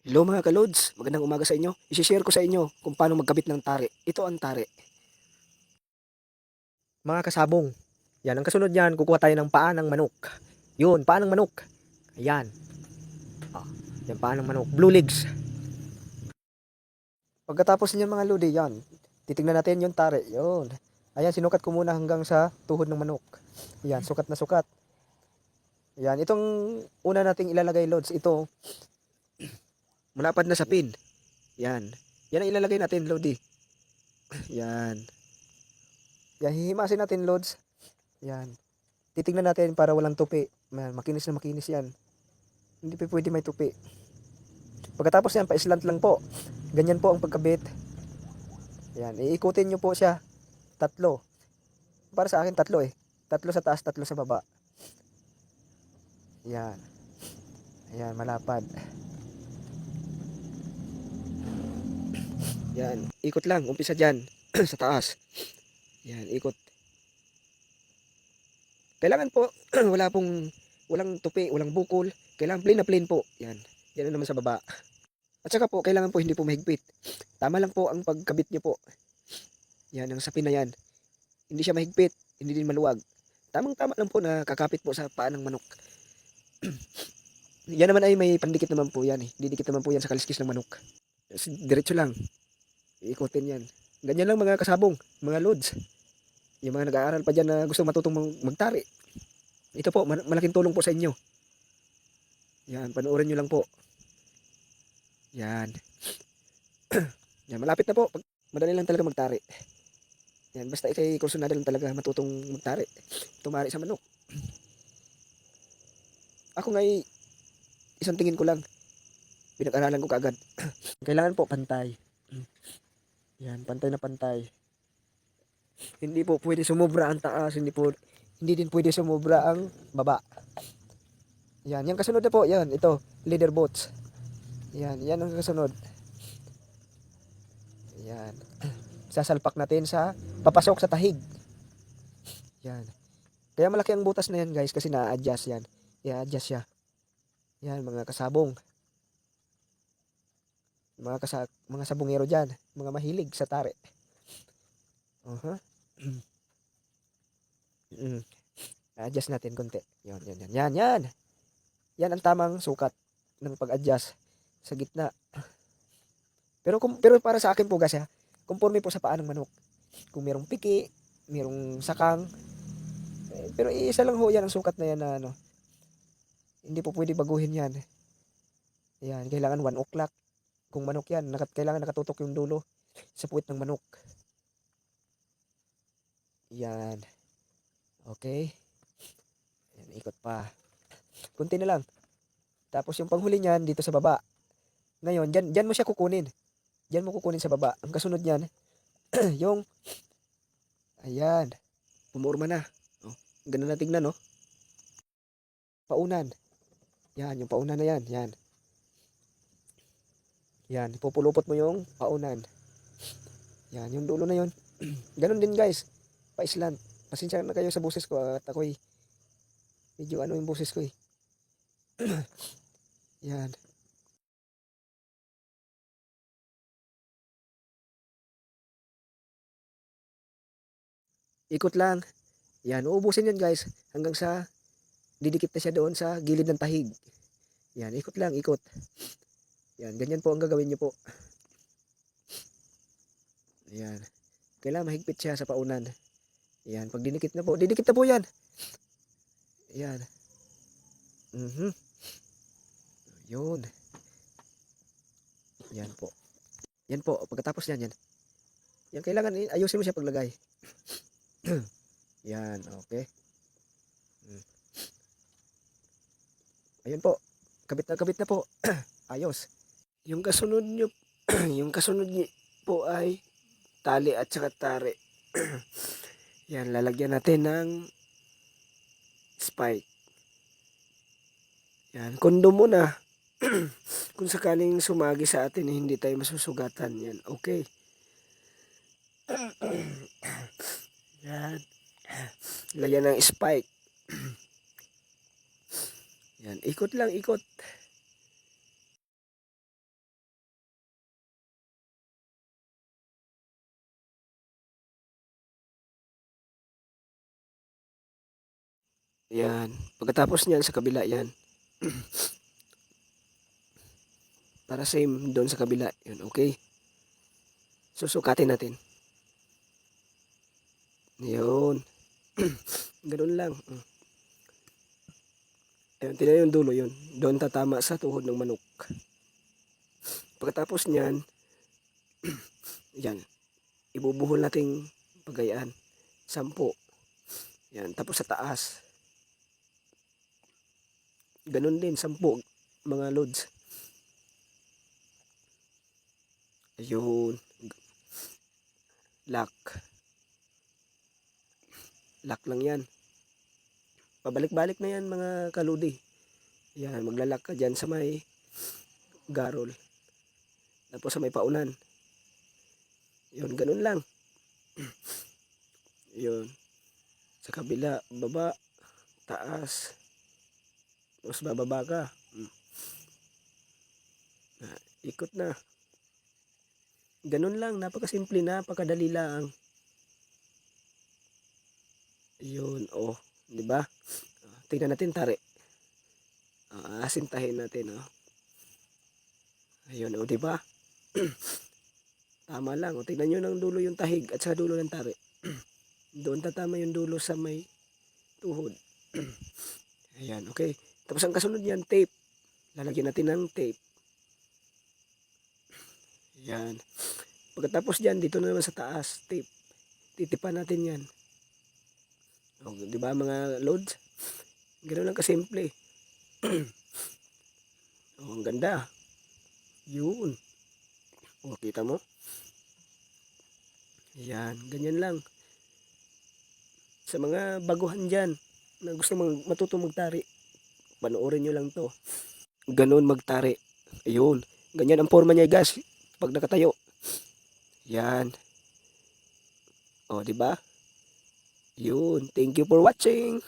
Hello mga kalods, magandang umaga sa inyo. I-share ko sa inyo kung paano magkabit ng tari. Ito ang tari. Mga kasabong, yan ang kasunod niyan, kukuha tayo ng paa ng manok. Yun, paa ng manok. Ayan. Ah, yan paa ng manok. Blue legs. Pagkatapos niyan mga lodi, yan. Titingnan natin yung tari. Yun. Ayan, sinukat ko muna hanggang sa tuhod ng manok. Ayan, sukat na sukat. Ayan, itong una nating ilalagay loads, ito, malapad na sa pin. Yan. Yan ang ilalagay natin, Lodi. Yan. Yan, hihimasin natin, Lods. Yan. Titingnan natin para walang tupi. Man, makinis na makinis yan. Hindi pa pwede may tupi. Pagkatapos yan, pa-slant lang po. Ganyan po ang pagkabit. Yan, iikutin nyo po siya. Tatlo. Para sa akin, tatlo eh. Tatlo sa taas, tatlo sa baba. Yan. Ayan, malapad. Yan, ikot lang, umpisa dyan, sa taas. Yan, ikot. Kailangan po, wala pong, walang tupi, walang bukol. Kailangan plain na plain po. Yan, yan na naman sa baba. At saka po, kailangan po hindi po mahigpit. Tama lang po ang pagkabit nyo po. Yan, ang sapin na yan. Hindi siya mahigpit, hindi din maluwag. Tamang-tama lang po na kakapit po sa paa ng manok. yan naman ay may pandikit naman po yan eh. Didikit naman po yan sa kaliskis ng manok. Diretso lang. Iikutin yan. Ganyan lang mga kasabong, mga loads. Yung mga nag-aaral pa dyan na gusto matutong mag- magtari. Ito po, mal- malaking tulong po sa inyo. Yan, panoorin nyo lang po. Yan. yan, malapit na po. Madali lang talaga magtari. Yan, basta ikay kursunada lang talaga matutong magtari. Tumari sa manok. Ako nga'y isang tingin ko lang. Pinag-aralan ko kaagad. Kailangan po pantay. Yan, pantay na pantay. Hindi po pwede sumobra ang taas, hindi po hindi din pwede sumobra ang baba. Yan, yung kasunod na po, yan, ito, leader boats. Yan, yan ang kasunod. Yan. Sasalpak natin sa papasok sa tahig. Yan. Kaya malaki ang butas na yan, guys, kasi na-adjust yan. I-adjust siya. Yan, mga kasabong. Mga kasa mga sabungero diyan, mga mahilig sa tare. Uh-huh. mm. Adjust natin konti. Yan, yan, yan. Yan, yan. Yan ang tamang sukat ng pag-adjust sa gitna. Pero kung pero para sa akin po ha, conforme po sa paa ng manok. Kung merong piki, merong sakang, eh, pero isa lang ho yan ang sukat na yan na ano. Hindi po pwede baguhin yan. Yan, kailangan 1 o'clock kung manok yan, nakat, kailangan nakatutok yung dulo sa puwit ng manok. Yan. Okay. Yan, ikot pa. Kunti na lang. Tapos yung panghuli niyan dito sa baba. Ngayon, dyan, dyan mo siya kukunin. Dyan mo kukunin sa baba. Ang kasunod niyan, yung, ayan, pumurma na. Oh, ganun na tignan, no? Paunan. Yan, yung paunan na yan. Yan. Yan, pupulupot mo yung paunan. Yan, yung dulo na yun. Ganon din guys. Pa-island. Pasensya na kayo sa boses ko at ako'y medyo ano yung boses ko eh. Yan. Ikot lang. Yan, uubusin yan guys hanggang sa didikit na siya doon sa gilid ng tahig. Yan, ikot lang, ikot. Yan, ganyan po ang gagawin niyo po. Yan. Kailangan mahigpit siya sa paunan. Yan, pag dinikit na po, didikit na po yan. Yan. Mhm. Yun. Yan po. Yan po, pagkatapos yan, yan. Yan, kailangan, ayusin mo siya paglagay. yan, okay. Mm. Ayun po. Kabit na kabit na po. Ayos. Yung kasunod nyo, yung kasunod nyo po ay tali at saka tare. Yan, lalagyan natin ng spike. Yan, kondom muna. Kung sakaling sumagi sa atin, eh, hindi tayo masusugatan. Yan, okay. Yan. Lagyan ng spike. Yan, ikot lang, ikot. Yan. Pagkatapos niyan sa kabila yan. Para same doon sa kabila. Yun, okay. Susukatin natin. Yun. Ganun lang. Ayun, tingnan yung dulo yun. Doon tatama sa tuhod ng manok. Pagkatapos niyan, yan, ibubuhol nating pagayaan. Sampo. Yan, tapos sa taas. Ganun din, sampo, mga loads. Ayun. Lock. Lock lang yan. Pabalik-balik na yan mga kaludi. Yan, maglalak ka dyan sa may garol. Tapos sa may paunan. Yun, ganun lang. Yun. Sa kabila, baba, taas. Tapos bababa ka. Mm. Ah, ikot na. Ganun lang, napakasimple, napakadali lang. Yun, oh, di ba? Tingnan natin tari. Ah, asintahin natin, oh. Ayun, oh, di ba? Tama lang, oh. Tingnan nyo ng dulo yung tahig at sa dulo ng tari. Doon tatama yung dulo sa may tuhod. Ayan, okay. Tapos ang kasunod yan, tape. Lalagyan natin ng tape. Yan. Pagkatapos dyan, dito na naman sa taas, tape. Titipan natin yan. O, di ba mga loads? Ganun lang kasimple. oh, ang ganda. Yun. O, kita mo? Yan, ganyan lang. Sa mga baguhan dyan, na gusto mag, matuto magtari, panoorin nyo lang to. Ganun magtari. Ayun. Ganyan ang forma niya, guys. Pag nakatayo. Yan. O, di ba? Yun. Thank you for watching.